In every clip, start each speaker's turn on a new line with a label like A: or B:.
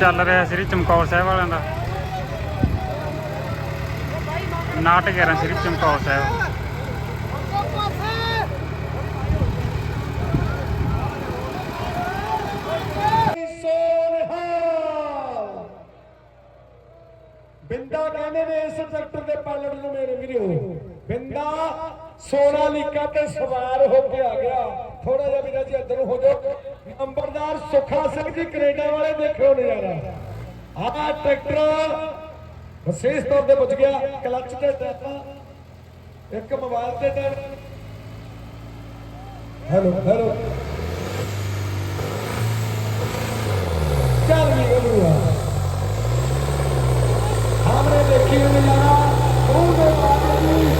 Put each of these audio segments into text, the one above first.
A: ਚੱਲ ਰਿਹਾ ਸ੍ਰੀ ਚਮਕੌਰ ਸਾਹਿਬ ਵਾਲਿਆਂ ਦਾ। ਨਾਟਕ ਹੈ ਸ੍ਰੀ ਚਮਕੌਰ ਸਾਹਿਬ।
B: ਬਿੰਦਾ ਕਹਿੰਦੇ ਨੇ ਇਸ ਟਰੈਕਟਰ ਦੇ ਪਾਇਲਟ ਨੂੰ ਮੇਰੇ ਵੀਰੋ। ਬਿੰਦਾ ਸੋਨਾ ਸੋਨਾਲੀਕਾ ਤੇ ਸਵਾਰ ਹੋ ਕੇ ਆ ਗਿਆ। ਥੋੜਾ ਜਿਹਾ ਵੀਰਾ ਜੀ ਇੱਧਰ ਹੋ ਜਾਓ। ਅੰਬਰਦਾਰ ਸੁਖਾ ਸਿੰਘ ਜੀ, ਕੈਨੇਡਾ ਵਾਲੇ ਦੇਖਿਓ ਨਜ਼ਾਰਾ। ਆਹ ਟਰੈਕਟਰ ਵਿਸ਼ੇਸ਼ ਤੌਰ ਤੇ ਪੁੱਜ ਗਿਆ, ਕਲੱਚ ਤੇ ਟੈਪਾ ਇੱਕ ਮੋਬਾਈਲ ਤੇ ਟੈਪ ਹੈਲੋ ਹੈਲੋ। ਚੱਲ ਵੀ ਗਲੂਆ ਆਮਨੇ ਦੇਖੀ ਨਜ਼ਾਰਾ। ਉਹ ਦੇ ਬਾਅਦ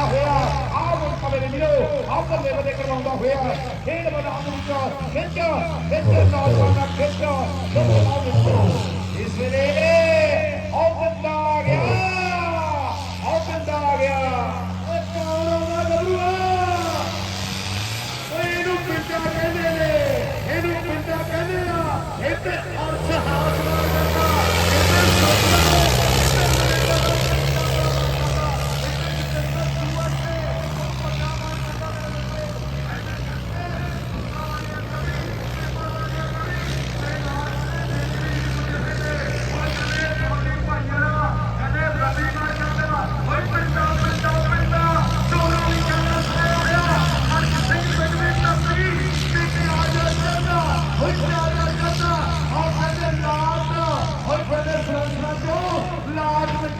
B: ਕੇ ਨਿਕਲ ਗਿਆ ਧੂਏ ਦੀ ਲਾਟ ਪੱਕੀ ਬਣ ਕੇ ਨਿਕਲ ਗਿਆ ਇਸ ਵੇਲੇ ਉਹ ਬੰਦਾ ਆ ਗਿਆ। ਉਹ ਬੰਦਾ ਆ ਗਿਆ। ਉਹ ਕੌਣ ਆਉਂਦਾ ਗੱਲੂਆ ਓਏ, ਇਹਨੂੰ ਪਿੰਡਾ ਕਹਿੰਦੇ ਨੇ। ਇਹਨੂੰ ਪਿੰਡਾ ਕਹਿੰਦੇ ਆ। ਇੱਥੇ ਅਰਸ਼ ਹਾਸਮਾਨ ਕਰਦਾ।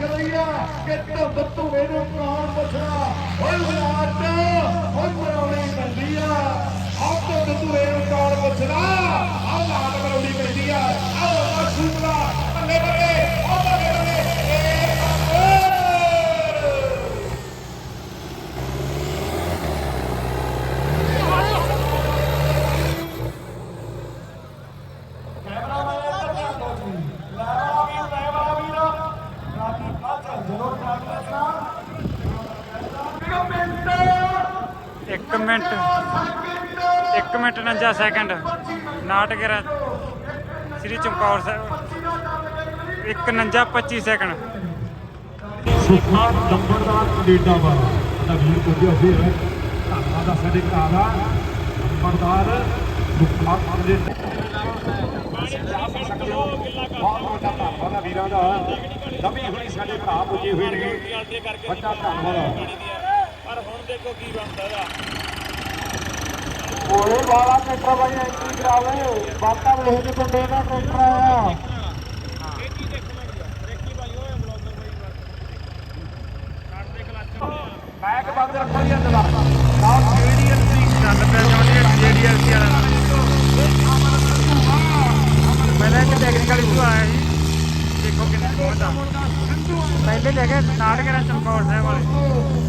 B: ਕਿ ਧੁੱਪ ਧੂਏ ਨੂੰ ਕੌਣ ਪੁੱਛਣਾ ਓਏ ਵਿਰਾਟ ਓਏ ਮਰਾਉਣੀ ਪੈਂਦੀ ਆ। ਆਹ ਧੁੱਪ ਧੂਏ ਨੂੰ ਕੌਣ ਪੁੱਛਣਾ ਆਹ ਲਾਟ ਮਰਾਉਣੀ ਪੈਂਦੀ ਆ। ਆਹ ਉਹਦਾ ਬੱਲੇ ਬੱਲੇ ਏ ਬਾਬੇ
A: ਇੱਕ ਮਿੰਟ ਇੱਕ ਮਿੰਟ 49 ਸੈਕਿੰਡ ਨਾਟਕ ਹੈ ਸ੍ਰੀ ਚਮਕੌਰ ਸਾਹਿਬ ਇੱਕ 49 25 ਸੈਕਿੰਡ
C: ਸੁਖਾ ਨੰਬਰਦਾਰ ਕੈਨੇਡਾ ਵਾਲਾ। ਸਾਡਾ ਵੀਰ ਪੁੱਜਿਆ ਹੋਇਆ ਹੈ ਧੰਨਵਾਦ ਆ ਸਾਡੇ ਦਾ ਨੰਬਰਦਾਰ ਸੁਖਾ ਕੈਨੇਡਾ ਬਹੁਤ ਵੱਡਾ ਧੰਨਵਾਦ ਆ ਵੀਰਾਂ ਦਾ। ਨਵੀਂ ਹੁਣੀ ਸਾਡੇ ਭਰਾ ਪੁੱਜੇ ਹੋਏ ਨੇ। ਵੱਡਾ ਧੰਨਵਾਦ
D: ਪਰ ਹੁਣ ਦੇਖੋ ਕੀ ਬਣਦਾ ਦਾ
B: ਓਏ ਵਾਲਾ ਟਰੈਕਟਰ ਬਾਈ ਐਂਟਰੀ ਕਰਾ ਲੈ ਬਾਤਾਂ ਵੇਖ ਕੇ ਪਿੰਡੇ ਦਾ ਟਰੈਕਟਰ ਆਇਆ। ਮੈਕ ਬੰਦ ਰੱਖੋ ਜੀ ਅੰਦਰ ਨਾ ਜੀਡੀਐਲਸੀ
A: ਚੱਲ ਪਿਆ ਜੌਂਡੀ ਜੀਡੀਐਲਸੀ ਵਾਲਾ। ਪਹਿਲਾਂ ਇੱਕ ਟੈਕਨੀਕਲ ਇਸ਼ੂ ਆਇਆ ਸੀ ਦੇਖੋ ਕਿੰਨਾ ਪਹੁੰਚਾ ਪਹਿਲੇ ਲੈ ਕੇ ਨਾਟਕ ਹੈ ਚਮਕੌਰ ਸਾਹਿਬ ਵਾਲੇ।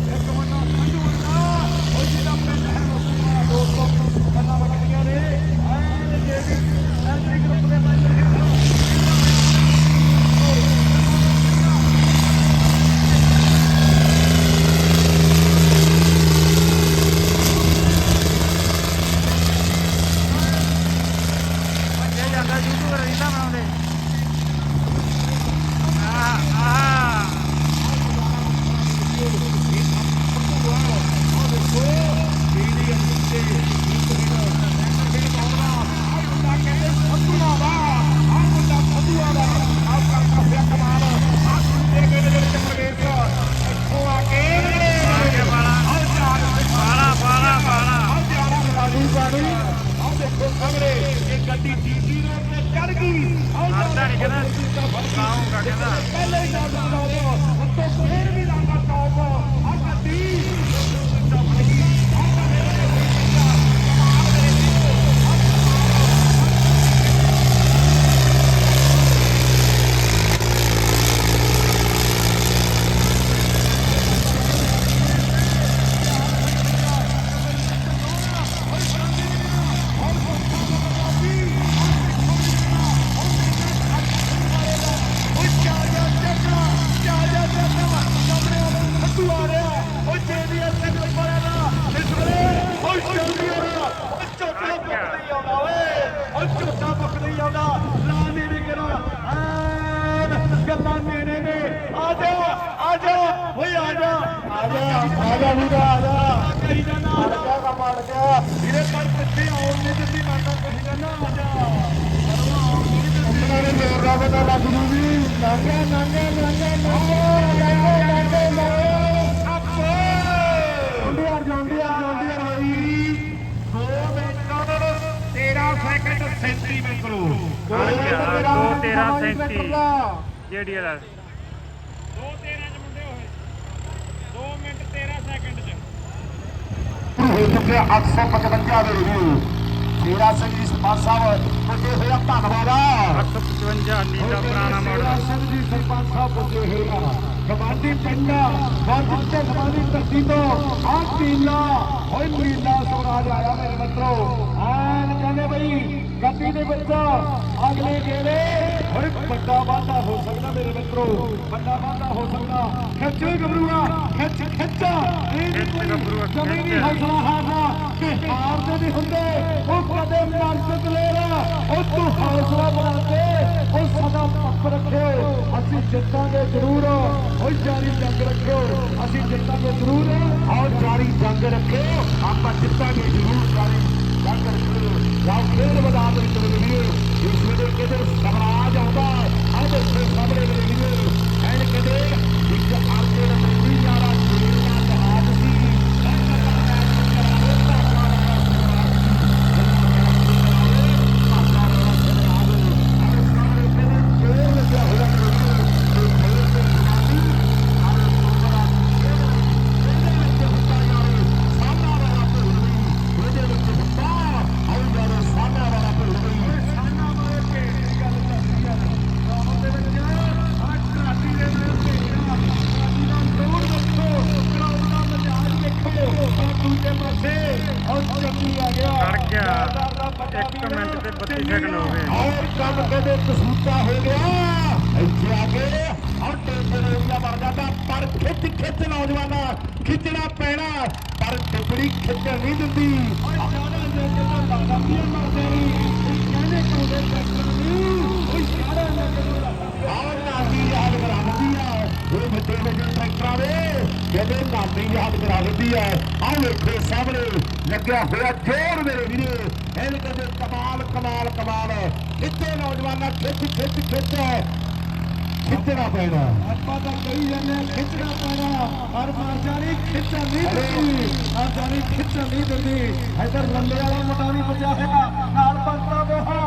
B: ਪਤਾ ਲੱਗ ਜੂ ਵੀ ਨਾਂਗਾ ਨਾਂਗਾ ਨਾਂਗਾ ਨਾਂਗਾ ਨਾਂਗਾ ਨਾਂਗਾ ਜੌਂਡੀਆਂ ਜੌਂਡੀਆਂ ਜੌਂਡੀਆਂ 2 ਮਿੰਟ 13 ਸੈਕਿੰਡ 37 ਮਿੰਟਰੋ
A: ਦੋ 13 37 ਜਿਹੜੀ ਵਾਲਾ
D: 2 13 ਚ ਮੁੰਡੇ ਹੋਏ 2 ਮਿੰਟ 13 ਸੈਕਿੰਡ ਚ
B: ਹੋ ਚੁੱਕੇ 855 ਦੇ ਰਿਵਿਊ ਮੇਰਾ ਸਿੰਘ ਜੀ ਸਰਪੰਚ ਸਾਹਿਬ ਪੁੱਜੇ ਹੋਇਆ ਧੰਨਵਾਦ ਆ।
A: 855 ਨੀਲਾ ਪੁਰਾਣਾ
B: ਮੇਰਾ
A: ਮਾਡਲ
B: ਸਿੰਘ ਜੀ ਸਰਪੰਚ ਸਾਹਿਬ ਪੁੱਜੇ ਹੋਇਆ ਕਮਾਂਡੀ ਪਿੰਡਾ ਵੱਜ ਤੇ ਕਮਾਂਡੀ ਧਰਤੀ ਤੋਂ ਆ ਕੀਲਾ ਹੋਈ ਮਰੀਲਾ ਸਵਰਾਜ ਆਇਆ ਮੇਰੇ ਮਿੱਤਰੋ। ਐਨ ਕਹਿੰਦੇ ਬਈ ਗੱਡੀ ਦੇ ਵਿੱਚ ਅਗਲੇ ਗੇੜੇ। ਹੋਏ ਵੱਡਾ ਵਾਧਾ ਹੋ ਸਕਦਾ ਮੇਰੇ ਮਿੱਤਰੋ ਵੱਡਾ ਵਾਧਾ ਹੋ ਸਕਦਾ। ਖਿੱਚ ਓਏ ਗੱਭਰੂਆ ਖਿੱਚ। ਖਿੱਚ ਇਹ ਨੀ ਕੋਈ
A: ਗੱਭਰੂਆ,
B: ਹੌਸਲਾ ਹਾਰਨਾ ਕਿ ਹਾਰਦੇ ਨਹੀਂ ਹੁੰਦੇ। ਉਹ ਕਦੇ ਮਰਜ਼ਤ ਲੈਣਾ ਉਹ ਤੂੰ ਹੌਸਲਾ ਬਣਾ ਕੇ ਉਹ ਸਦਾ ਪੱਕ ਰੱਖਿਓ। ਅਸੀਂ ਜਿੱਤਾਂਗੇ ਜ਼ਰੂਰ। ਉਹ ਜਾਰੀ ਜੰਗ ਰੱਖਿਓ। ਅਸੀਂ ਜਿੱਤਾਂਗੇ ਜ਼ਰੂਰ। ਆਓ ਜਾਰੀ ਜੰਗ ਰੱਖਿਓ। ਆਪਾਂ ਜਿੱਤਾਂਗੇ ਜ਼ਰੂਰ ਜਾਰੀ ਜੰਗ ਰੱਖਿਓ। ਜਾਓ ਫੇਰ ਵਧਾ ਦੇ ਚਲੇ ਵੀਰੇ ਇਸ ਵੇਲੇ ਕਿਤੇ ਸਵਰਾਜ ਆਉਂਦਾ। ਆ ਦੇਖੋ ਸਾਹਮਣੇ ਮੇਰੇ ਵੀਰੇ ਕਦੇ ਇੱਕ ਆਰਕੇ ਦਾ ਮੇਰੀ ਯਾਰਾ ਜੀਣਾ ਜਹਾਜ਼ ਸੀ
A: ਖੜ ਗਿਆ 1 ਮਿੰਟ ਤੇ 32 ਸੈਕਿੰਡ ਹੋ ਗਏ
B: ਔਰ ਕੰਮ ਕਦੇ ਕਸੂਤਾ ਹੋ ਗਿਆ ਇੱਥੇ ਆ ਕੇ ਔਰ ਟੈਂਪਰੇਰੀਆ ਬਣ ਜਾਂਦਾ ਪਰ ਖਿੱਚ ਖਿੱਚ ਨੌਜਵਾਨਾ ਖਿੱਚਣਾ ਪੈਣਾ ਪਰ ਟਿੱਪੜੀ ਖਿੱਚਣ ਨਹੀਂ ਦਿੰਦੀ ਓਏ ਜਾਣਾ ਜੇ ਕਿਤੇ ਲੱਗਦਾ ਵੀ ਮਰਦੇ ਨਹੀਂ ਕਹਿੰਦੇ ਕੋਦੇ ਟੱਕਰ ਨਹੀਂ ਓਏ ਸਾਰਾ ਲੱਗਦਾ ਆਹ ਨਾਦੀ ਯਾਦ ਕਰਾ ਦਿੰਦੀ ਆ ਉਹ ਮਿੱਟੇ ਵੱਡੇ ਟਰੈਕਟਰਾਂ ਦੇ ਕਹਿੰਦੇ ਨਾਦੀ ਯਾਦ ਕਰਾ ਦਿੰਦੀ ਆ ਆਹ ਵੇਖੋ ਸਾਹਮਣੇ ਲੱਗਿਆ ਹੋਇਆ ਜੋਰ ਮੇਰੇ ਵੀਰੇ ਇਹ ਕਹਿੰਦੇ ਕਮਾਲ ਕਮਾਲ ਕਮਾਲ ਇੱਥੇ ਨੌਜਵਾਨਾਂ ਖਿੱਚ ਖਿੱਚ ਖਿੱਚ ਖਿੱਚਣਾ ਪੈਣਾ। ਆਪਾਂ ਤਾਂ ਕਹੀ ਜਾਂਦੇ ਆ ਖਿੱਚਣਾ ਪੈਣਾ। ਹਰ ਮਾਰ ਜਾਣੀ ਖਿੱਚਣ ਨਹੀਂ ਦਿੰਦੀ ਹਰ ਜਾਣੀ ਖਿੱਚਣ ਨਹੀਂ ਦਿੰਦੀ ਇਧਰ ਲੰਬੇ ਵਾਲਾ ਮੁੰਡਾ ਵੀ ਬਚਿਆ ਹੋਇਆ ਨਾਲ ਬੰਦਾ ਬੋਹਾ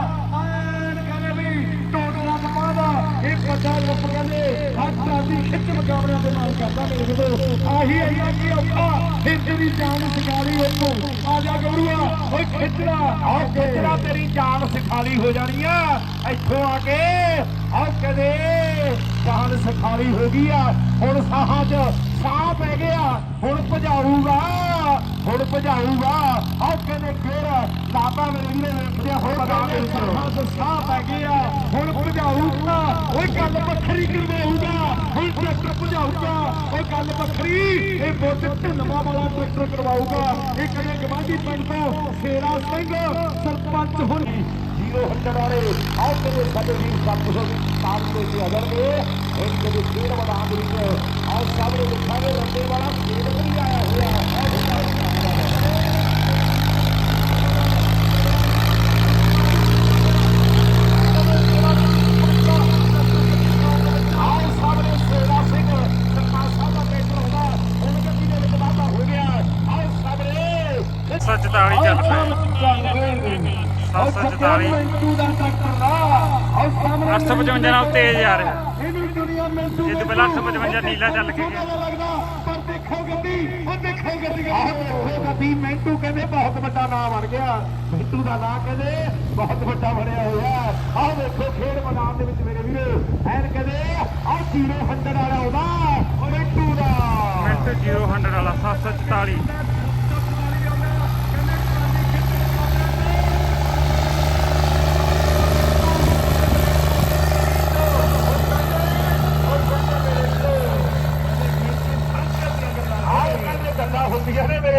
B: ਇਹ ਵੱਡਾ ਕਹਿੰਦੇ ਹੱਥ ਦੀ ਖਿੱਚ ਮੁਕਾਬਲਿਆਂ ਦੇ ਨਾਲ ਕਰਦਾ ਮੇਰੇ ਵੀਰੋ ਆਹੀ ਆਈਆ ਕੀ ਔਖਾ ਹਿੰਦ ਦੀ ਜਾਨ ਸਿਖਾਲੀ ਉਹਨੂੰ ਆ ਜਾ ਗਬਰੂਆ ਓਏ ਖਿੱਚਣਾ ਆ ਖਿੱਚਣਾ ਤੇਰੀ ਜਾਨ ਸਿਖਾਲੀ ਹੋ ਜਾਣੀ ਆ ਇੱਥੋਂ ਆ ਕੇ ਆ ਕਦੇ ਜਾਨ ਸਿਖਾਲੀ ਹੋ ਗਈ ਆ ਹੁਣ ਸਾਹਾਂ 'ਚ ਸਾਹ ਪੈ ਗਿਆ, ਹੁਣ ਭਜਾਊਗਾ। ਹੁਣ ਭਜਾਊਗਾ। ਆ ਕਦੇ ਫੇਰ ਲਾਪਾ ਮੇਰੇ ਵੀਰੇ ਵੇਖਦੇ ਹੋਏ ਪਤਾ ਨਹੀਂ ਸਾਹਾਂ ਪੈ ਗਿਆ ਹੁਣ ਭਜਾਊਗਾ। ਓਏ ਗੱਲ ਵੱਖਰੀ ਕਰਵਾਊਗਾ ਹੁਣ ਟਰੈਕਟਰ ਭਜਾਊਗਾ। ਓਏ ਗੱਲ ਵੱਖਰੀ। ਇਹ ਬੁੱਤ ਢਨਵਾ ਵਾਲਾ ਟਰੈਕਟਰ ਕਰਵਾਊਗਾ। ਇਹ ਕਦੇ ਗਵਾਂਢੀ ਪਿੰਡ ਤੋਂ ਸ਼ੇਰਾ ਸਿੰਘ ਸਰਪੰਚ ਹੁਣ ਜੀਰੋ ਹੰਡਰ ਵਾਲੇ। ਆਓ ਕਦੇ ਸਾਡੇ ਵੀਰ ਸਭ ਕੁਝ ਸਾਥ ਦੇ ਕੇ ਅਗਰਗੇ ਇਹ ਕਦੇ ਫੇਰ ਵਡਾ ਦੇ ਆਓ ਸਾਹਮਣੇ ਦਿਖਾਵੇ ਰੰਡੇ ਵਾਲਾ ਫੇਰ ਵੀ ਆਇਆ ਹੋਇਆ ਹੈ ਆਓ ਸਾਹਮਣੇ ਸ਼ੇਰਾ ਸਿੰਘ ਸਰਪੰਚ ਸਾਹਿਬ ਦਾ ਟਰੈਕਟਰ ਹੁੰਦਾ ਹੁਣ ਗੱਡੀ ਦੇ ਵਿੱਚ ਵਾਧਾ ਹੋ ਗਿਆ ਆਓ ਸਾਹਮਣੇ
A: 744 ਚੱਲ ਪਏ। 744 855 ਨਾਲ ਤੇਜ਼ ਆ ਰਿਹਾ।
B: ਇਹਨੂੰ ਦੁਨੀਆ ਮਿੰਟੂ
A: ਇਹ ਤੋਂ ਪਹਿਲਾਂ 855 ਨੀਲਾ ਚੱਲ ਕੇ ਗਿਆ।
B: ਪਰ ਦੇਖੋ ਗੱਡੀ ਉਹ ਦੇਖੋ ਗੱਡੀ। ਆਹ ਦੇਖੋ ਗੱਡੀ ਮਿੰਟੂ ਕਹਿੰਦੇ ਬਹੁਤ ਵੱਡਾ ਨਾਮ ਬਣ ਗਿਆ। ਮਿੰਟੂ ਦਾ ਨਾਮ ਕਹਿੰਦੇ ਬਹੁਤ ਵੱਡਾ ਬਣਿਆ ਹੋਇਆ। ਆਹ ਦੇਖੋ ਖੇਡ ਮੈਦਾਨ ਦੇ ਵਿੱਚ ਮੇਰੇ ਵੀਰ। ਐਨ ਕਹਿੰਦੇ ਆਹ ਜੀਰੋ ਹੰਡਰ ਵਾਲਾ ਉਹਦਾ ਮਿੰਟੂ ਦਾ।
A: ਮਿੰਟ 0 100 ਵਾਲਾ 744
B: ਆਹ ਕਹਿੰਦੇ ਗੱਲਾਂ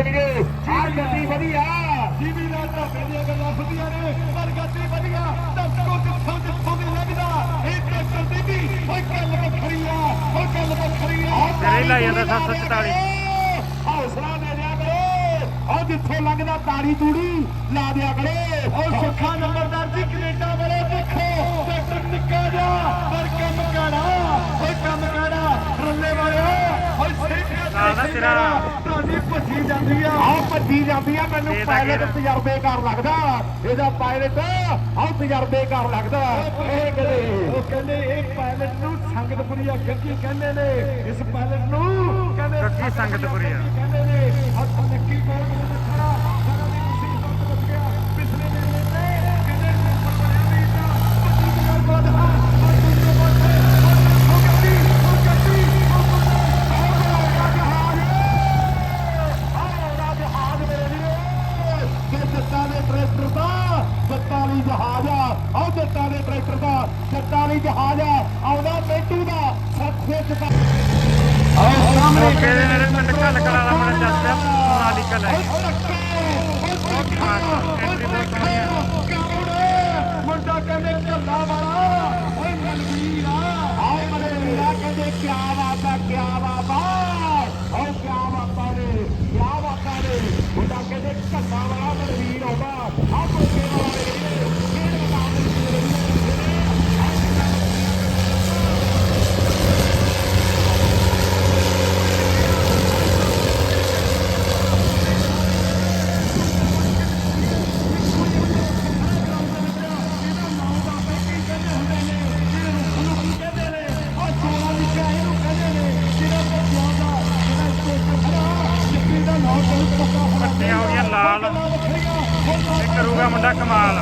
B: ਵੀਰੇ। ਆਹ ਗੱਡੀ ਵਧੀਆ। ਜੀਵੀ ਨਾਲ ਤਾਂ ਕਹਿੰਦੀਆਂ ਗੱਲਾਂ ਹੁੰਦੀਆਂ ਨੇ ਪਰ ਗੱਡੀ ਵਧੀਆ। ਦਸਕੋ ਜਿੱਥੋਂ ਜਿੱਥੋਂ ਦੀ ਲੱਗਦਾ? ਇਹ ਟਰੈਕਟਰ ਦੀ? ਵੀ ਓਏ ਗੱਲ ਵੱਖਰੀ ਆ ਓਏ ਗੱਲ ਵੱਖਰੀ ਆ।
A: ਤੇਰੇ ਹੀ ਲਾਈ ਜਾਂਦਾ 744
B: ਆਓ
C: ਜਿੱਥੋਂ ਲੰਘਦਾ ਤਾੜੀ ਤੂੜੀ ਲਾ ਦਿਆ ਕਰੇ।
B: ਉਹ ਸੁੱਖਾ ਨੰਬਰਦਾਰ ਜੀ ਕੈਨੇਡਾ ਵਾਲੇ ਦੇਖੋ। ਟਰੈਕਟਰ ਨਿੱਕਾ ਜਾ ਪਰ ਕੰਮ ਕਾੜਾ। ਓਏ ਕੰਮ ਕਾੜਾ ਰੱਲੇ ਵਾਲਿਆ ਓਏ ਸੇਠਿਆ
A: ਨਾਲ
B: ਤੁਹਾਡੀ ਭੱਜੀ ਜਾਂਦੀ ਆ।
C: ਆਹ ਭੱਜੀ ਜਾਂਦੀ ਆ ਮੈਨੂੰ ਪਾਇਲਟ? ਤਜਰਬੇਕਾਰ ਲੱਗਦਾ। ਇਹਦਾ ਪਾਇਲਟ ਆਹ ਤਜਰਬੇਕਾਰ ਲੱਗਦਾ। ਇਹ ਕਦੇ
B: ਉਹ ਕਹਿੰਦੇ ਇਹ ਪਾਇਲਟ ਨੂੰ ਸੰਗਤਪੁਰੀਆ ਗੱਗੀ ਕਹਿੰਦੇ ਨੇ। ਇਸ ਪਾਇਲਟ ਨੂੰ ਕਹਿੰਦੇ
A: ਗੱਗੀ ਸੰਗਤਪੁਰੀਆ।
B: ਕਹਿੰਦੇ ਨੇ ਹੱਥ ਨੱਕੀ ਕੋਲ ਨੂੰ ਦੱਸਣਾ ਸਾਰਾ ਦੀ ਮੁਸੀਬਤ ਲੱਗਿਆ ਪਿਛਲੇ ਮੇਲੇ ਤੇ ਕਹਿੰਦੇ ਨੰਬਰ ਬਣਿਆ ਵੀ ਤਾਂ ਪੱਚੀ ਦਿਨਾਂ ਬਾਅਦ ਹਾਂ ਉਹ ਦੂਜੇ ਪਾਸੇ ਉਹ ਗੱਡੀ ਉਹ ਗੱਡੀ ਉਹ
C: ਕਿ ਜੱਟਾਂ ਦੇ ਟਰੈਕਟਰ ਦਾ ਜੱਟਾਂ ਲਈ ਜਹਾਜ਼ ਆ ਆਹ ਜੱਟਾਂ ਦੇ ਟਰੈਕਟਰ ਦਾ ਜੱਟਾਂ ਲਈ ਜਹਾਜ਼ ਆ ਆਉਂਦਾ ਮੇਟੂ ਦਾ ਸੱਖੇ ਚਕਾ ਆਹ ਸਾਹਮਣੇ
A: ਦੇ ਮੇਰੇ ਪਿੰਡ ਕਲਾ ਦਾ ਮੇਰਾ ਚਾਚਾ ਸੋਨਾਲੀਕਾ ਲੈ ਗਿਆ।
B: ਮੁੰਡਾ ਕਹਿੰਦੇ ਝੱਲਾ ਵਾਲਾ ਓਏ ਮਨਵੀਰ ਆ
C: ਆਏ ਮਰੇ ਵੀਰਾ ਕਹਿੰਦੇ ਕਿਆ ਬਾਤਾ ਕਿਆ ਬਾਤਾ ਉਹ ਕਿਆ ਬਾਤਾ ਨੇ ਕਿਆ ਬਾਤਾ ਨੇ ਮੁੰਡਾ ਕਹਿੰਦੇ ਘੱਟਾ ਵਾਲਾ ਮਨਵੀਰ ਆਉਂਦਾ ਆਹ ਮੁੰਡੇ ਵਾਲਾ ਵੀਰੇ ਕਿਹੜੇ ਨਾਮ ਦੇ ਵਿੱਚ
A: ਪੱਟੀਆਂ ਹੋ ਗਈਆਂ ਲਾਲ ਇਹ ਕਰੂਗਾ ਮੁੰਡਾ ਕਮਾਲ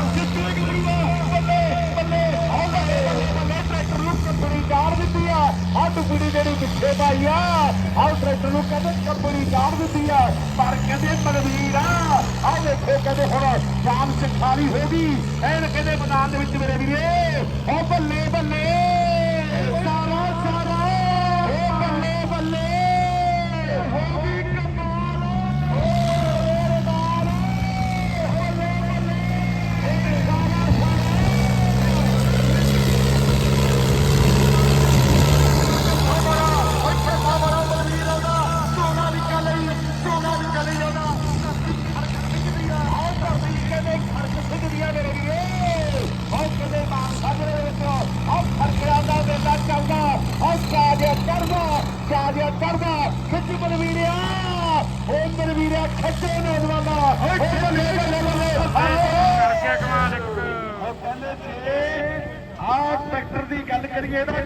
C: ਕੰਪਨੀ ਚਾੜ ਦਿੱਤੀ ਆ ਆਹ ਟੁਕੜੀ ਜਿਹੜੀ ਪਿੱਛੇ ਪਾਈ ਆ ਆਹ ਟਰੈਕਟਰ ਨੂੰ ਕਹਿੰਦੇ ਕੰਪਨੀ ਚਾੜ ਦਿੱਤੀ ਆ ਪਰ ਕਹਿੰਦੇ ਮਨਵੀਰ ਆ ਆਹ ਦੇਖੋ ਕਹਿੰਦੇ ਹੁਣ ਸ਼ਾਮ ਸਿਖਾਲੀ ਹੋ ਗਈ। ਐਨ ਕਹਿੰਦੇ ਮੈਦਾਨ ਦੇ ਵਿੱਚ ਮੇਰੇ ਵੀਰੇ। ਉਹ ਬੱਲੇ ਬੱਲੇ।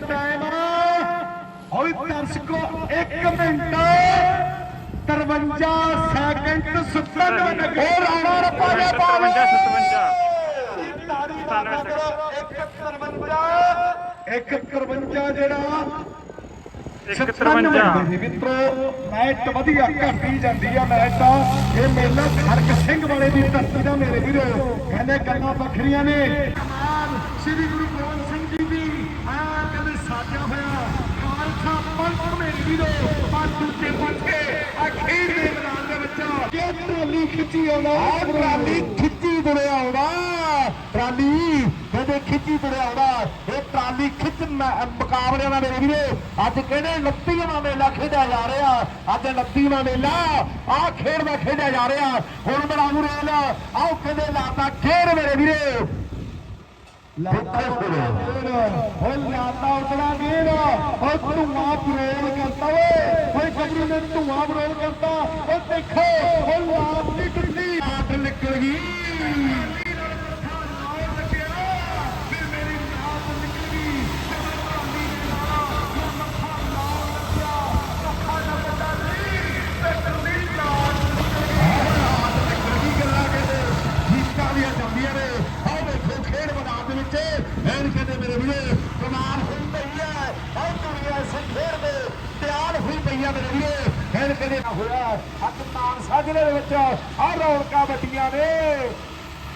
B: ਟਾਈਮ ਓਏ ਦਰਸ਼ਕੋ 1 ਮਿੰਟ। 53 ਸੈਕਿੰਡ 57 ਮਿੰਟ
C: ਹੋਰ ਆਉਣਾ ਰੱਪਾ ਦੇ
A: 57 57
B: ਤਾੜੀ ਦਾ ਨੰਬਰ 153 153 ਜਿਹੜਾ।
A: 153
B: ਮਿੱਤਰੋ ਮੈਚ ਵਧੀਆ ਘਟਦੀ ਜਾਂਦੀ ਆ ਮੈਚ ਤਾਂ। ਇਹ ਮੇਲਾ ਖੜਕ ਸਿੰਘ ਵਾਲੇ ਦੀ ਧਰਤੀ ਦਾ ਮੇਰੇ ਵੀਰੋ। ਕਹਿੰਦੇ ਗੱਲਾਂ ਵੱਖਰੀਆਂ ਨੇ। ਸ੍ਰੀ ਗੁਰੂ ਗੋਬਿੰਦ ਸਿੰਘ ਜੀ ਦੀ ਆ ਕਹਿੰਦੇ ਸਾਜਿਆ ਹੋਇਆ ਪੰਥ ਮੇਰੇ ਵੀਰੋ ਪੰਥ ਉੱਤੇ ਪੰਥ ਕੇ ਅਖੀਰ ਦੇ ਮੈਦਾਨ ਦੇ ਵਿੱਚ। ਇਹ ਟਰਾਲੀ ਖਿੱਚੀ
C: ਆਹ ਟਰਾਲੀ ਖਿੱਚੀ ਤੁਰਿਆ ਆਉਂਦਾ। ਟਰਾਲੀ ਕਹਿੰਦੇ ਖਿੱਚੀ ਤੁਰਿਆ ਆਉਂਦਾ। ਇਹ ਟਰਾਲੀ ਖਿੱਚ ਮੁਕਾਬਲਿਆਂ ਦਾ ਮੇਰੇ ਵੀਰੇ ਅੱਜ ਕਹਿੰਦੇ 29ਵਾਂ ਮੇਲਾ ਖੇਡਿਆ ਜਾ ਰਿਹਾ? ਅੱਜ 29ਵਾਂ ਮੇਲਾ। ਆਹ ਖੇਡ ਦਾ ਖੇਡਿਆ ਜਾ ਰਿਹਾ। ਹੁਣ ਬਣਾਉ ਰੇਲ ਆਹ ਕਹਿੰਦੇ ਲਾਤਾ ਖੇਡ ਮੇਰੇ ਵੀਰੇ।
B: ਲਾਤਾ ਉਤਰਾ ਗੇਰ ਓ ਧੂਆਂ ਬਰੋਲ ਕਰਤਾ ਓਏ। ਓਏ ਗੱਭਰੂ ਨੇ ਧੂਆਂ ਬਰੋਲ ਕਰਤਾ ਓ ਦੇਖੋ ਓ ਲਾਤ ਦੀ ਟੁੱਟੀ ਆਟ ਨਿਕਲ ਗਈ।
C: ਕਹਿੰਦੇ ਮੇਰੇ ਹੋਈ ਪਈ ਹੈ। ਆਹ ਦੁਨੀਆ ਸੇ ਦੇ, ਤਿਆਰ ਹੋਈ ਪਈ ਹੈ ਮੇਰੇ। ਵੀਰੇ ਐਨ ਨਾ ਹੋਇਆ? ਅੱਜ ਮਾਨਸਾ ਜ਼ਿਲ੍ਹੇ ਦੇ ਵਿੱਚ। ਆਹ ਰੌਣਕਾਂ ਵੱਡੀਆਂ ਨੇ।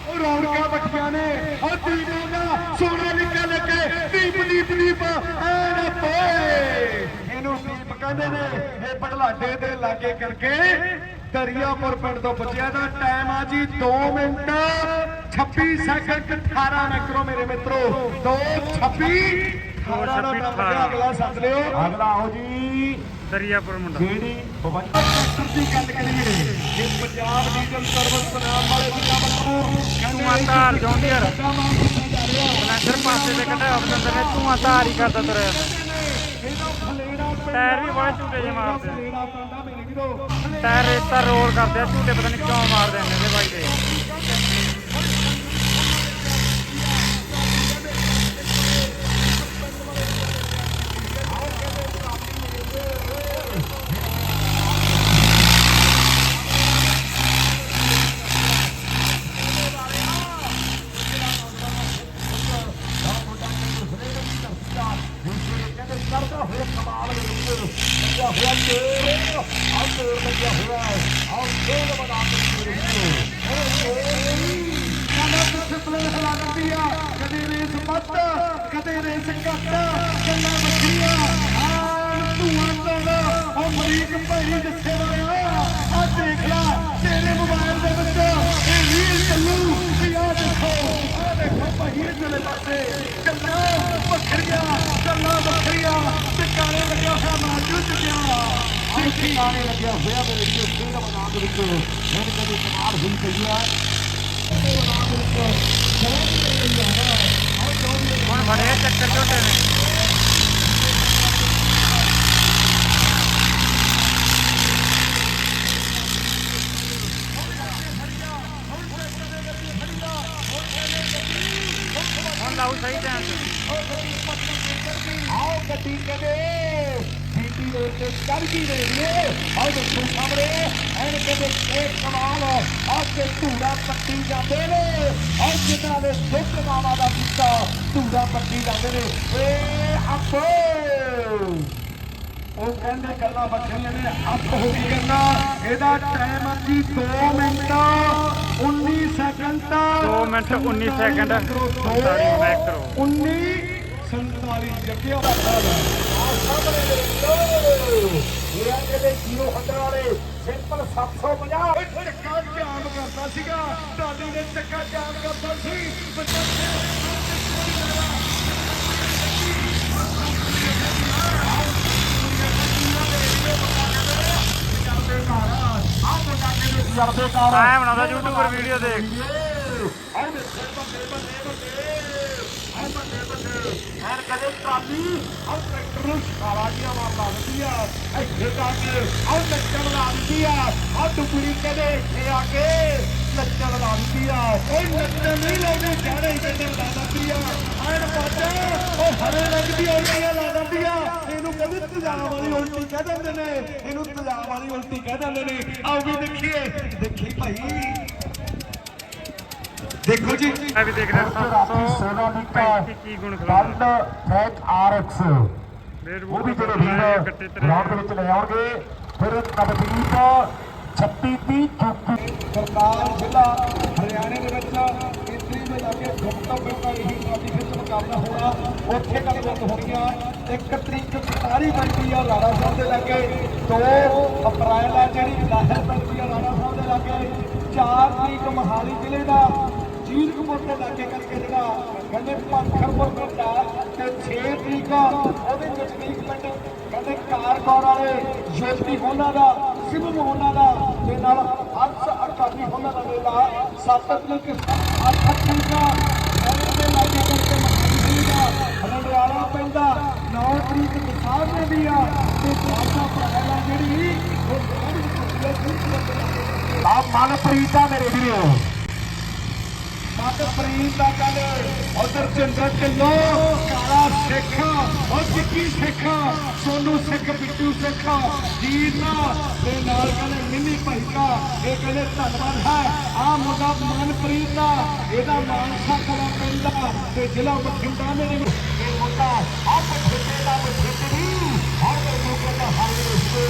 B: ਉਹ ਰੌਣਕਾਂ ਬੱਟੀਆਂ ਨੇ। ਓ ਦੀਨੇ ਦਾ ਸੋਨਾ ਨਿਕਲ ਕੇ ਦੀਪ ਦੀਪ ਦੀਪ, ਐਨ ਪੋਏ ਇਹਨੂੰ ਦੀਪ ਕਹਿੰਦੇ ਨੇ। ਇਹ ਬੜਲਾਡੇ ਦੇ ਲਾਗੇ ਕਰਕੇ ਦਰਿਆਪੁਰ ਪਿੰਡ ਤੋਂ ਪੁੱਛਿਆ ਦਾ ਟਾਈਮ ਆ ਜੀ 2 ਮਿੰਟ। 26 ਸੈਕਿੰਡ 18 ਮੈਕਰੋ ਮੇਰੇ ਮਿੱਤਰੋ। 2 26 18 ਦਾ ਟਾਈਮ ਲੱਗਿਆ ਅਗਲਾ ਸੱਦ ਲਿਓ।
C: ਅਗਲਾ ਹੋ ਜੀ। ਦਰਿਆਪੁਰ ਮੁੰਡਾ।
B: ਜਿਹੜੀ 52 ਟਰੈਕਟਰ ਦੀ ਗੱਲ ਕਰੀਏ ਇਹ ਪੰਜਾਬ ਡੀਜ਼ਲ ਸਰਵਿਸ ਨਾਮ ਵਾਲੇ ਵੀਰਾਂ ਵੱਲੋਂ
C: ਧੂਆਂ ਧਾਰ
B: ਜਾ ਰਿਹਾ
C: ਸਲੈਂਡਰ ਪਾਸੇ ਤੇ ਕੱਢਿਆ ਬਦੰਦਰ ਨੇ ਧੂਆਂ ਧਾਰ ਹੀ ਕਰਦਾ
B: ਪੈਂਦਾ
C: ਟਾਇਰ ਵੀ ਬੜੇ ਝੂਟੇ ਜਿਹੇ ਮਾਰਦੇ ਟਾਇਰ ਰੇਤਾ ਰੋਲ ਕਰਦੇ ਆ ਝੂਟੇ ਪਤਾ ਨਹੀਂ ਕਿਉਂ ਮਾਰਦੇ ਨੇ ਇਹਦੇ ਬਾਈ ਦੇ।
B: ਇਹਦਾ ਟਾਈਮ ਆ ਜੀ 2 minute 19 second.
C: 2 minute 19 second. 47 micro
B: 19 47 ਜੱਗਿਆ ਦਾ ਸਾਲ ਆ ਸਾਹਮਣੇ ਮੇਰੇ ਵੀਰੋ ਜਿਹੜੇ 0 100 ਵਾਲੇ ਸਿੰਪਲ 750 ਇਹ ਚੱਕਾ ਜਾਮ ਕਰਦਾ ਸੀਗਾ ਢਾਡੀ ਨੇ ਚੱਕਾ ਜਾਮ ਕਰਦਾ ਸੀ ਜਰਦੇ ਕਾਰ।
C: ਐ ਬਣਾਉਂਦਾ ਯੂਟਿਊਬਰ ਵੀਡੀਓ ਦੇਖ।
B: ਐਨ ਕਦੇ ਟਰਾਲੀ ਆਹ ਟਰੈਕਟਰ ਨੂੰ ਸਾਰਾ ਜਿਹਾ ਮਾਰ ਲਾ ਦਿੰਦੀ ਆ। ਇੱਥੇ ਜਾ ਕੇ ਆਹ ਨੱਚਣ ਲਾ ਦਿੰਦੀ ਆ। ਆਹ ਡੁੱਬੜੀ ਕਦੇ ਇੱਥੇ ਆ ਕੇ ਨੱਚਣ ਲਾ ਦਿੰਦੀ ਆ। ਉਹ ਨੱਚਣ ਨਹੀਂ ਲਾਉਂਦੀ ਜਾਣੇ ਕਿਤੇ ਲਾ ਦਿੰਦੀ ਆ। ਐਨ ਬਾਜਾ ਉਹ ਹਰੇ ਰੰਗ ਦੀ ਉਲਟੀਆਂ ਲਾ ਦਿੰਦੀ ਆ। ਕਹਿੰਦੇ ਤੇਜ਼ਾਬ ਵਾਲੀ ਉਲਟੀ ਕਹਿ ਦਿੰਦੇ ਨੇ ਇਹਨੂੰ ਤੇਜ਼ਾਬ ਵਾਲੀ ਉਲਟੀ ਕਹਿ ਦਿੰਦੇ ਨੇ। ਆਓ ਵੀ ਦੇਖੀਏ ਦੇਖੀ ਭਾਈ। ਦੇਖੋ ਜੀ।
C: ਮੈਂ ਵੀ ਦੇਖ ਰਿਹਾ 735 ਕੀ ਗੁਣ ਖਿਲਾਉਂਦਾ।
B: ਫੈਕ ਆਰਐਕਸ। ਉਹ ਵੀ ਜਿਹੜੇ
C: ਵੀਰ
B: ਗਰਾਊਂਡ ਦੇ ਵਿੱਚ ਲੈ ਆਉਣਗੇ। ਫਿਰ ਨਵਦੀਪ 36 30 34 ਸਰਕਾਰ ਜ਼ਿਲ੍ਹਾ ਹਰਿਆਣੇ ਦੇ ਵਿੱਚ ਲਾਗੇ ਗੁਪਤਾ ਪਿੰਡ ਦਾ ਇਹੀ ਕੰਪੀਟੀਸ਼ਨ ਮੁਕਾਬਲਾ ਹੋਣਾ ਉੱਥੇ ਗੱਲਬਾਤ ਹੋਣੀ ਆ ਇੱਕ ਤਰੀਕ ਸਾਰੀ ਬਣਦੀ ਆ ਲਾੜਾ ਸਾਹਿਬ ਦੇ ਲਾਗੇ 2 ਅਪ੍ਰੈਲ ਆ ਜਿਹੜੀ ਜ਼ਾਹਿਰ ਬਣਦੀ ਆ ਲਾੜਾ ਸਾਹਿਬ ਦੇ ਲਾਗੇ 4 ਤਰੀਕ ਮਹਾਲੀ ਜ਼ਿਲ੍ਹੇ ਦਾ ਜੀਰਕਪੁਰ ਦੇ ਲਾਗੇ ਕਰਕੇ ਜਿਹੜਾ ਕਹਿੰਦੇ ਪੰਖਰਪੁਰ ਪਿੰਡ ਤੇ 6 ਤਰੀਕ ਉਹਦੇ ਨਜ਼ਦੀਕ ਪਿੰਡ ਕਹਿੰਦੇ ਕਾਰਗੌਰ ਵਾਲੇ ਜੋਤੀ ਹੋਣਾ ਦਾ ਸਿਮਮ ਹੋਣਾ ਦਾ, ਤੇ ਨਾਲ ਅਰਸ਼ ਅਕਾਲੀ ਹੋਣਾ ਦਾ ਮੇਲਾ 7 ਤਰੀਕ 8 ਤਰੀਕ ਉਹਦੇ ਦੇ ਲਾਗੇ ਕਰਕੇ ਮੱਖੀ ਦਾ ਰੰਡਿਆਲਾ ਪੈਂਦਾ 9 ਤਰੀਕ ਵਿਸਾਖੀ ਦੀ ਆ। ਤੇ 10 ਅਪ੍ਰੈਲ ਜਿਹੜੀ, ਉਹ ਆ ਮੇਰੇ ਵੀਰੋ। ਮਨਪ੍ਰੀਤ ਦਾ ਗੱਲ। ਉਧਰ ਚੰਦਰ ਢਿੱਲੋਂ ਕਾਲਾ ਸਿੱਖ, ਉਹ ਚਿੱਕੀ ਸਿੱਖ, ਸੋਨੂ ਸਿੱਖ, ਬਿੱਟੂ ਸਿੱਖ ਜੀਨਾ ਤੇ ਨਾਲ ਕਹਿੰਦੇ ਮਿੰਨੀ ਭਾਈਕਾ ਇਹ ਕਹਿੰਦੇ ਧੰਨਵਾਦ ਹੈ। ਆ ਮੁੰਡਾ ਮਨਪ੍ਰੀਤ ਦਾ। ਇਹਦਾ ਮਾਨਸਾ ਕਲਾ ਪੈਂਦਾ ਤੇ ਜ਼ਿਲ੍ਹਾ ਬਠਿੰਡਾ ਮੇਰੇ ਇਹ ਮੁੰਡਾ ਆ ਬਠਿੰਡੇ ਦਾ ਬਠਿੰਡੇ ਦੀ ਹਰ ਨੂੰ ਕਹਿੰਦਾ ਹਰ ਰਿਸ਼ਤੇ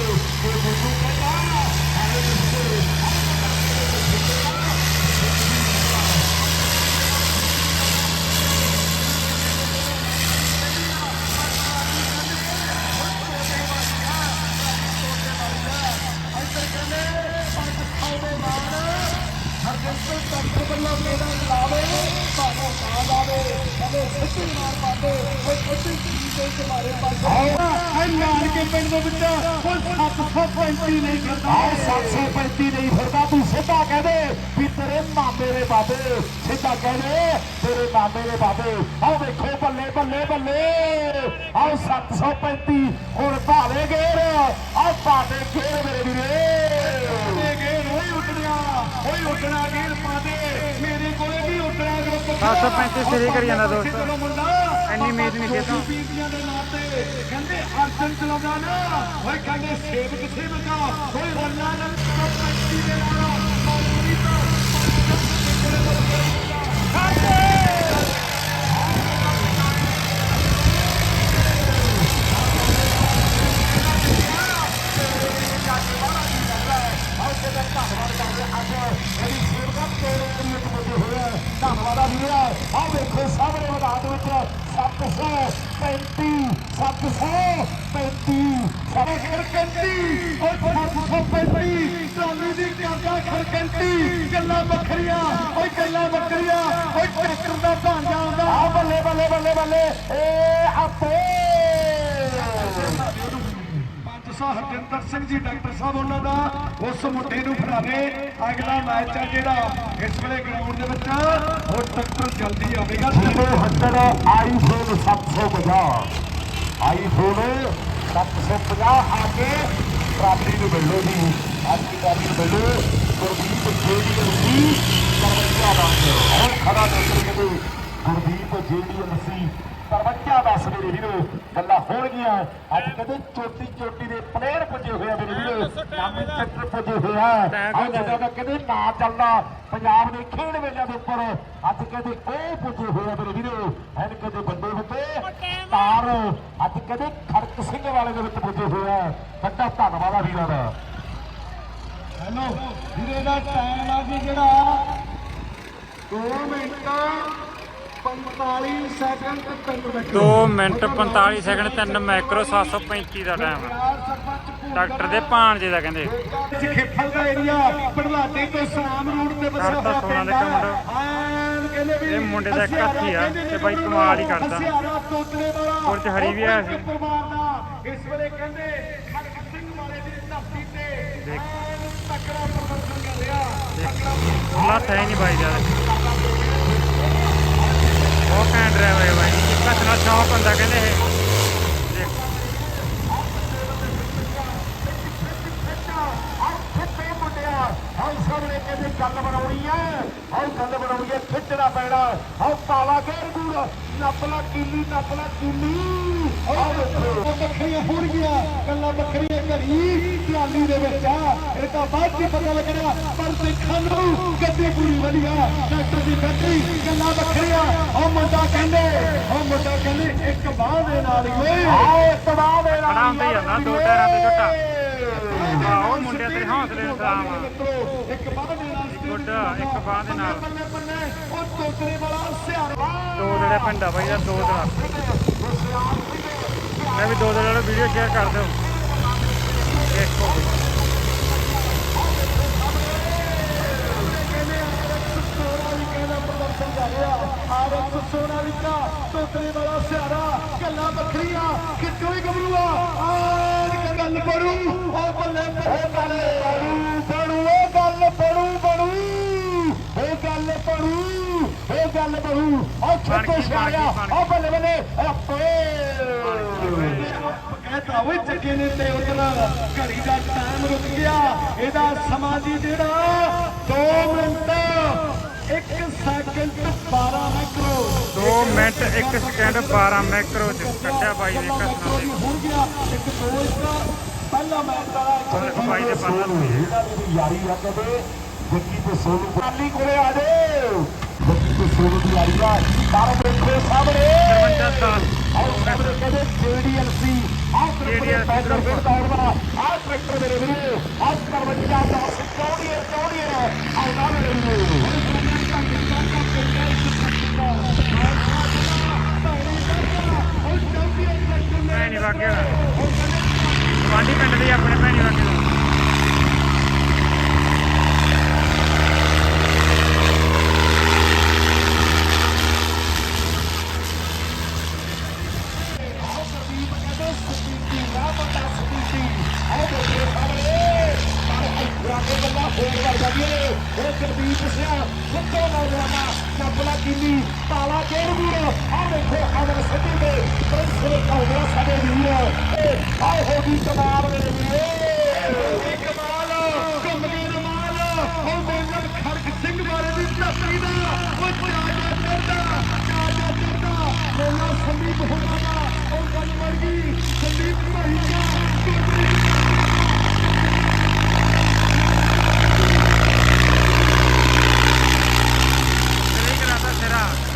B: ਇਹ ਮੈਨੂੰ ਕਹਿੰਦਾ ਹਰ ਰਿਸ਼ਤੇ ਹਰਜਿੰਦਰ
C: ਡਾਕਟਰ ਵੱਲੋਂ ਮੇਰਾ ਲਾਵੇ ਭਾਵੇਂ ਨਾ ਲਾਵੇ ਕਹਿੰਦੇ ਸਿੱਧੀ ਮਾਰ ਪਾਦੇ ਉਹ ਸਿੱਧੀ ਚੀਜ਼ ਦੇ ਮਾਰੇ ਪਾਸੇ
B: ਨਾਨ ਕੇ ਪਿੰਡ ਦੇ ਵਿੱਚ ਕੋਈ 735 ਨਹੀਂ ਕਰਦਾ
C: ਆਹ 735 ਨਹੀਂ ਫਿਰਦਾ ਤੂੰ ਸਿੱਧਾ ਕਹਦੇ ਵੀ ਤੇਰੇ ਮਾਮੇ ਦੇ ਬਾਬੇ ਸਿੱਧਾ ਕਹਦੇ ਤੇਰੇ ਮਾਮੇ ਦੇ ਬਾਬੇ ਆਹ ਵੇਖੋ ਬੱਲੇ ਬੱਲੇ ਬੱਲੇ ਆਹ 735 ਹੁਣ ਭਾਲੇ ਗੇਰ ਆਹ ਪਾਦੇ ਗੇਰ ਮੇਰੇ ਵੀਰੇ
B: ਇਹ ਗੇਰ ਹੋਈ ਉੱਡਣਿਆ ਹੋਈ ਉੱਡਣਾ ਗੇਰ ਪਾਦੇ ਮੇਰੇ ਕੋਲੇ ਵੀ ਉੱਡਣਾ ਗਰੁੱਪ
A: 735 ਸਿਰੇ ਕਰੀ ਜਾਂਦਾ ਦੋਸਤ।
B: ਚਲੋ ਮੁੰਡਾ
A: ਇੰਨੀ ਉਮੀਦ ਨਹੀਂ ਤੋਂ।
B: ਬੀਬੀਆਂ ਦੇ ਨਾਂ ਤੇ ਕਹਿੰਦੇ ਅਰਜਨ ਚਲਾਉਂਦਾ ਨਾ ਓਏ ਕਹਿੰਦੇ ਸੇਬ ਕਿੱਥੇ ਬਗਾ ਓਏ ਰੱਲਾ ਨਾ ਪੰਛੀ ਦੇ ਨਾਲ। ਮੌਲੀ ਤਾਂ
C: ਧੰਨਵਾਦ ਆ ਵੀਰੇ। ਆਹ ਵੇਖੋ ਸਾਹਮਣੇ ਮੈਦਾਨ ਵਿੱਚ 735 735 ਸਾਰੇ ਖੜਕੰਤੀ ਓਏ 735 ਟਰਾਲੀ ਦੀ ਕਰਦਾ ਖੜਕੰਤੀ ਗੱਲਾਂ ਬੱਕਰੀਆਂ ਓਏ ਗੱਲਾਂ ਬੱਕਰੀਆਂ ਓਏ ਟਰੈਕਟਰ ਦਾ ਭਾਂਜਾ ਆਉਂਦਾ ਆ ਬੱਲੇ ਬੱਲੇ ਬੱਲੇ ਬੱਲੇ ਏ ਆਪੇ
B: 500 ਹਰਜਿੰਦਰ ਸਿੰਘ ਜੀ, ਡਾਕਟਰ ਸਾਹਿਬ ਉਹਨਾਂ ਦਾ ਉਸ ਮੁੰਡੇ ਨੂੰ ਫੜਾਵੇ। ਅਗਲਾ ਮੈਚ ਆ ਜਿਹੜਾ ਇਸ ਵੇਲੇ ਗਰਾਊਂਡ ਦੇ ਵਿੱਚ। ਉਹ ਟੱਕਰ ਜਲਦੀ ਆਵੇਗਾ।
C: ਜੀਰੋ ਹੱਟੜ ਆਈਫੋਨ 750 ਆਈਫੋਨ 750 ਆ ਕੇ ਪ੍ਰਾਪਤੀ ਨੂੰ ਮਿਲੋ ਜੀ। ਅੱਜ ਦੀ ਪ੍ਰਾਪਤੀ ਨੂੰ ਮਿਲੋ। ਗੁਰਦੀਪ ਜੇਡੀਐਮਸੀ ਕਰਵੱਟਾ ਦਾ ਹੁਣ ਖੜਾ ਨਜ਼ਰ ਕਿਤੇ ਗੁਰਦੀਪ ਜੇਡੀਐਮਸੀ ਕਰਵੱਟਾ ਦੱਸ ਮੇਰੇ ਵੀਰੋ ਗੱਲਾਂ ਹੋਣਗੀਆਂ ਅੱਜ ਕਹਿੰਦੇ ਚੋਟੀ ਚੋਟੀ ਦੇ ਪਲੇਅਰ ਪੁੱਜੇ ਹੋਏ ਆ ਮੇਰੇ ਵੀਰੋ। ਨਾਮੀ ਚੱਕਰ ਪੁੱਜੇ ਹੋਏ ਆ। ਜਦੋਂ ਦਾ ਕਹਿੰਦੇ ਨਾ ਚੱਲਦਾ। ਪੰਜਾਬ ਦੇ ਖੇਡ ਮੇਲਿਆਂ ਦੇ ਉੱਪਰ ਅੱਜ ਕਹਿੰਦੇ ਉਹ ਪੁੱਜੇ ਹੋਏ ਆ ਮੇਰੇ ਵੀਰੋ। ਐਨ ਕਹਿੰਦੇ ਬੰਦੇ ਹੁੰਦੇ ਤਾਰ ਅੱਜ ਕਹਿੰਦੇ ਖੜਕ ਸਿੰਘ ਵਾਲੇ ਦੇ ਵਿੱਚ ਪੁੱਜੇ ਹੋਏ ਆ। ਵੱਡਾ ਧੰਨਵਾਦ ਆ ਵੀਰਾਂ ਦਾ।
B: ਹੈਲੋ ਵੀਰੇ ਦਾ ਟਾਈਮ ਆ ਜੀ ਜਿਹੜਾ 2 ਮਿੰਟ 45 ਸੈਕਿੰਡ ਤੇ 3 ਮਿੰਟ।
A: 2 ਮਿੰਟ 45 ਸੈਕਿੰਡ 3 ਮਾਈਕਰੋ 735 ਦਾ ਟਾਈਮ ਡਾਕਟਰ ਦੇ ਭਾਣਜੇ ਦਾ ਕਹਿੰਦੇ।
B: ਖੇਫਲ ਦਾ ਏਰੀਆ ਪੜਵਾਟੀ ਤੋਂ ਸਲਾਮ ਰੋਡ ਤੇ
A: ਕਰਤਾ
B: ਹੋਇਆ ਪਿੰਡ ਆ।
A: ਇਹ ਮੁੰਡੇ ਦਾ ਇੱਕ ਹੱਥੀ ਆ ਤੇ ਬਾਈ ਕਮਾਲ ਹੀ ਕਰਦਾ।
B: ਵਾਲਾ।
A: ਗੁਰਜ ਹਰੀ ਵੀ ਆਇਆ ਸੀ।
B: ਇਸ ਵੇਲੇ ਕਹਿੰਦੇ ਖੜਕ ਸਿੰਘ ਵਾਲੇ ਦੀ ਧਰਤੀ ਤੇ ਤਕੜਾ ਪ੍ਰਦਰਸ਼ਨ ਕਰ ਰਿਹਾ।
A: ਲੱਤ ਹੈ ਨਹੀਂ ਬਾਈ ਦਾ ਉਹ ਕੈਨ ਡਰਾਈਵਰ ਹੈ ਬਾਈ ਇੱਕ ਹੱਥ ਨਾਲ ਸ਼ੌਂਕ ਹੁੰਦਾ ਕਹਿੰਦੇ ਇਹ। ਦੇਖ।
C: ਸਾਹਮਣੇ ਕਹਿੰਦੇ ਗੱਲ ਬਣਾਉਣੀ ਹੈ। ਹਾਂ ਗੱਲ ਬਣਾਉਣੀ ਐ ਖਿੱਚਣਾ ਪੈਣਾ। ਹਾਂ ਕਾਲਾ ਗੇਰ ਗੂੜ, ਨੱਪਲਾ ਕੀਲੀ ਨੱਪਲਾ ਕੀਲੀ।
B: ਬੱਕਰੀਆਂ ਹੋਣਗੀਆਂ ਗੱਲਾਂ ਬੱਕਰੀਆਂ ਘੜੀ ਟਰਾਲੀ ਦੇ ਵਿੱਚ ਆ ਇਹ ਤਾਂ ਬਾਅਦ ਚ ਪਤਾ ਲੱਗਣਾ ਪਰ ਦੇਖਣ ਨੂੰ ਗੱਡੀ ਪੂਰੀ ਵਧੀਆ ਡਾਕਟਰ ਦੀ ਬੱਕਰੀ ਗੱਲਾਂ ਬੱਕਰੀਆਂ ਉਹ ਮੁੰਡਾ ਕਹਿੰਦੇ ਉਹ ਮੁੰਡਾ ਕਹਿੰਦੇ ਇੱਕ ਬਾਹ ਦੇ ਨਾਲ ਹੀ ਓਏ
C: ਆਹ ਤਬਾਹ ਦੇ ਨਾਲ
A: ਹੀ ਜਾਂਦਾ, ਦੋ ਟਾਇਰਾਂ ਤੇ ਝੋਟਾ। ਆਹੋ ਮੁੰਡਿਆਂ ਤੇਰੇ ਹੌਸਲੇ ਨੂੰ ਸਲਾਮ
B: ਇੱਕ ਬਾਹ ਦੇ ਨਾਲ
A: ਗੁੱਡ, ਇੱਕ ਬਾਂਹ ਦੇ ਨਾਲ।
B: ਉਹ ਤੋਤਰੇ ਵਾਲਾ ਸਿਆਰਾ
A: ਦੋ ਜਿਹੜੇ ਪਿੰਡਾ ਬਾਈ ਦਾ ਦੋ ਦਾ ਮੈਂ ਵੀ ਦੋ ਦਿਨ ਵਾਲਾ ਵੀਡੀਓ ਸ਼ੇਅਰ ਕਰ ਦਿਓ ਦੇਖੋ।
B: ਸੋਨਾਲੀਕਾ ਤੋਤਰੇ ਵਾਲਾ ਸਿਆਰਾ ਗੱਲਾਂ ਬੱਕਰੀਆਂ ਕਿੱਥੋਂ ਹੀ ਗਬਰੂਆ ਗੱਲ ਪੜੂ। ਉਹ ਬੱਲੇ ਬੱਲੇ ਬੱਲੇ
C: ਬਣੂ ਇਹ ਗੱਲ ਬਣੂ ਬਣੂ ਗੱਲ ਬਣੂ ਉਹ
A: ਗਈ, ਬਣ
C: ਸ਼ਾਇਆ
A: ਗਈ, ਬਣ
C: ਉਹ ਬੱਲੇ ਬੱਲੇ ਆਪੇ
B: ਕਹਿੰਦਾ ਓਏ ਚੱਕੇ ਨੇ ਤੇ ਉਤਰਾ ਘੜੀ ਦਾ ਟਾਈਮ ਰੁਕ ਗਿਆ ਇਹਦਾ ਸਮਾਂ ਜੀ ਜਿਹੜਾ 2 minute 1 second 12 micro
A: 2 minute 1 second 12 micro ਚ ਕੱਢਿਆ ਬਾਈ ਨੇ
B: ਗੱਲਾਂ
A: ਕਸਨਾ
B: ਮਾਈਕਰੋ ਵੀ ਹੋ ਗਿਆ ਇੱਕ ਦੋ। ਇਸ ਪਹਿਲਾ ਮੈਚ ਵਾਲਾ
A: ਹੁਣ ਬਾਈ ਦੇ ਪਾਸ
C: ਇਹਨਾਂ ਦੀ ਯਾਰੀ ਆ ਕਦੇ ਜੱਗੀ ਤੇ ਸੋਨੂ ਕਾਲੀ ਕੋਲੇ ਆ ਜਾਓ ਜੱਗੀ ਤੇ ਸੋਨੂ ਦੀ ਯਾਰੀ ਆ ਦੇਖੋ ਸਾਹਮਣੇ।
A: 53 ਸਾਲ
C: ਆਹ ਸਾਹਮਣੇ ਕਹਿੰਦੇ JDLC ਆਹ ਟਰੈਕਟਰ ਫਿਰ? ਦੌੜਨਾ ਆਹ ਟਰੈਕਟਰ ਮੇਰੇ ਵੀਰੇ। ਆਹ ਕਰਵੱਜਾ ਦਾ ਚੌੜੀਏ ਚੌੜੀਏ ਆਉਂਦਾ ਮੇਰੇ ਵੀਰੇ।
A: ਭੈਣੀ ਵਾਗੇ ਗਵਾਂਢੀ ਪਿੰਡ ਦੇ ਹੀ ਆਪਣੇ ਭੈਣੀ ਵਾਗੇ
C: ਚੱਪਲਾ ਕਿੰਨੀ ਤਾਲਾ ਜੇੜ ਵੀਰ ਆ ਵੇਖੋ ਅਮਰ ਸਿੱਧੀ ਦੇ ਪ੍ਰਿੰਸ ਕੌੜਾ ਸਾਡੇ ਵੀਰ ਆਹ ਹੋ ਗਈ ਕਮਾਲ ਮੇਰੇ ਵੀਰੇ ਕਮਾਲ ਘੁੰਮਦੇ ਰਮਾਲ ਉਹ ਮੇਜਰ ਖੜਕ ਸਿੰਘ ਬਾਰੇ ਦੀ ਧਰਤੀ ਦਾ। ਉਹ ਚਾਜਾ ਚੜਦਾ ਚਾਜਾ ਚੜਦਾ ਮੇਲਾ ਸੰਦੀਪ ਹੋਣਾ ਦਾ। ਉਹ ਗੱਲ ਬਣ ਸੰਦੀਪ ਭਾਈ ਦਾ
A: ਸਹੀ ਕਰਾਤਾ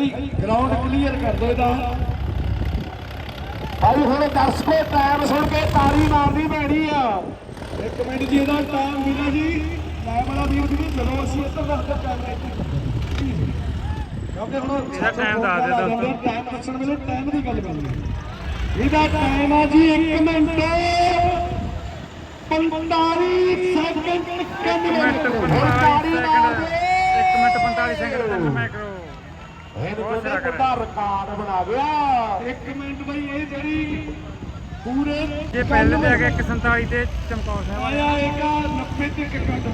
B: ਭਾਈ ਗਰਾਊਂਡ ਕਲੀਅਰ ਕਰ ਦਿਓ ਇਹਦਾ।
C: ਭਾਈ ਹੁਣ ਦਰਸ਼ਕੋ ਟਾਈਮ ਸੁਣ ਕੇ ਤਾੜੀ ਮਾਰਨੀ ਪੈਣੀ ਆ।
B: ਇੱਕ ਮਿੰਟ ਜੀ ਇਹਦਾ ਟਾਈਮ ਮਿਲਾ ਜੀ। ਟਾਈਮ ਵਾਲਾ ਵੀਰ ਜੀ ਜਦੋਂ ਅਸੀਂ ਇੱਧਰ ਰੱਖਦੇ ਕੈਮਰੇ ਕਿਉਂਕਿ ਹੁਣ
A: ਇਹਦਾ time ਦੱਸ ਦੇ ਦੋਸਤੋ।
B: ਟਾਈਮ ਦੱਸਣ ਵੇਲੇ ਟਾਈਮ ਦੀ ਗੱਲ ਕਰਨੀ ਹੈ। ਇਹਦਾ ਟਾਈਮ ਆ ਜੀ 1 minute. 45 second 1
A: 1 minute 45 second 1 minute 45 second micro
C: ਇਹ ਵੱਡਾ ਰਿਕਾਰਡ ਬਣਾ ਗਿਆ
B: ਇੱਕ ਮਿੰਟ ਬਈ ਇਹ ਜਿਹੜੀ ਪੂਰੇ
A: ਜੇ ਪਹਿਲੇ ਤੇ ਆ ਗਿਆ 147 ਤੇ ਚਮਕੌਰ ਸਾਹਿਬ
B: ਆਇਆ ਇਹਦਾ 90 ਤੇ ਇੱਕ ਕੱਟ